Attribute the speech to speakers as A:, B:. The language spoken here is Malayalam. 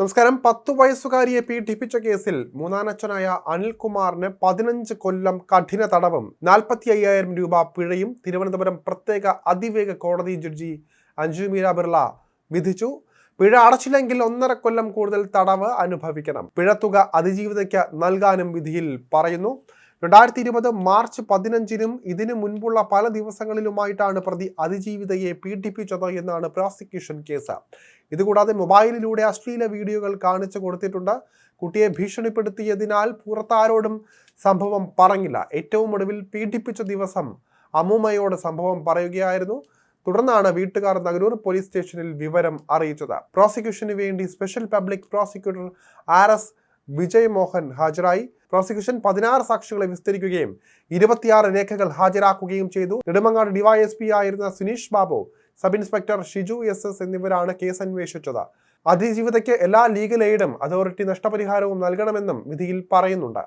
A: നമസ്കാരം. പത്തു വയസ്സുകാരിയെ പീഡിപ്പിച്ച കേസിൽ മൂന്നാനച്ഛനായ അനിൽകുമാറിന് പതിനഞ്ച് കൊല്ലം കഠിന തടവും നാൽപ്പത്തി അയ്യായിരം രൂപ പിഴയും തിരുവനന്തപുരം പ്രത്യേക അതിവേഗ കോടതി ജഡ്ജി അഞ്ജു മീര ബിർള വിധിച്ചു. പിഴ അടച്ചില്ലെങ്കിൽ ഒന്നര കൊല്ലം കൂടുതൽ തടവ് അനുഭവിക്കണം. പിഴത്തുക അതിജീവിതയ്ക്ക് നൽകാനും വിധിയിൽ പറയുന്നു. രണ്ടായിരത്തി ഇരുപത് മാർച്ച് പതിനഞ്ചിനും ഇതിനു മുൻപുള്ള പല ദിവസങ്ങളിലുമായിട്ടാണ് പ്രതി അതിജീവിതയെ പീഡിപ്പിച്ചത് എന്നാണ് പ്രോസിക്യൂഷൻ കേസ്. ഇതുകൂടാതെ മൊബൈലിലൂടെ അശ്ലീല വീഡിയോകൾ കാണിച്ചു കൊടുത്തിട്ടുണ്ട്. കുട്ടിയെ ഭീഷണിപ്പെടുത്തിയതിനാൽ പുറത്താരോടും സംഭവം പറഞ്ഞില്ല. ഏറ്റവും ഒടുവിൽ പീഡിപ്പിച്ച ദിവസം അമ്മൂമ്മയോട് സംഭവം പറയുകയായിരുന്നു. തുടർന്നാണ് വീട്ടുകാർ നഗരൂർ പോലീസ് സ്റ്റേഷനിൽ വിവരം അറിയിച്ചത്. പ്രോസിക്യൂഷന് വേണ്ടി special public prosecutor R S Vijay Mohan ഹാജരായി. പ്രോസിക്യൂഷൻ പതിനാറ് സാക്ഷികളെ വിസ്തരിക്കുകയും ഇരുപത്തിയാറ് രേഖകൾ ഹാജരാക്കുകയും ചെയ്തു. നെടുമങ്ങാട് ഡിവൈഎസ്പി ആയിരുന്ന Suneesh Babu sub inspector Shiju S S എന്നിവരാണ് കേസ് അന്വേഷിച്ചത്. അതിജീവിതയ്ക്ക് എല്ലാ ലീഗൽ എയ്ഡും അതോറിറ്റി നഷ്ടപരിഹാരവും നൽകണമെന്നും വിധിയിൽ പറയുന്നുണ്ട്.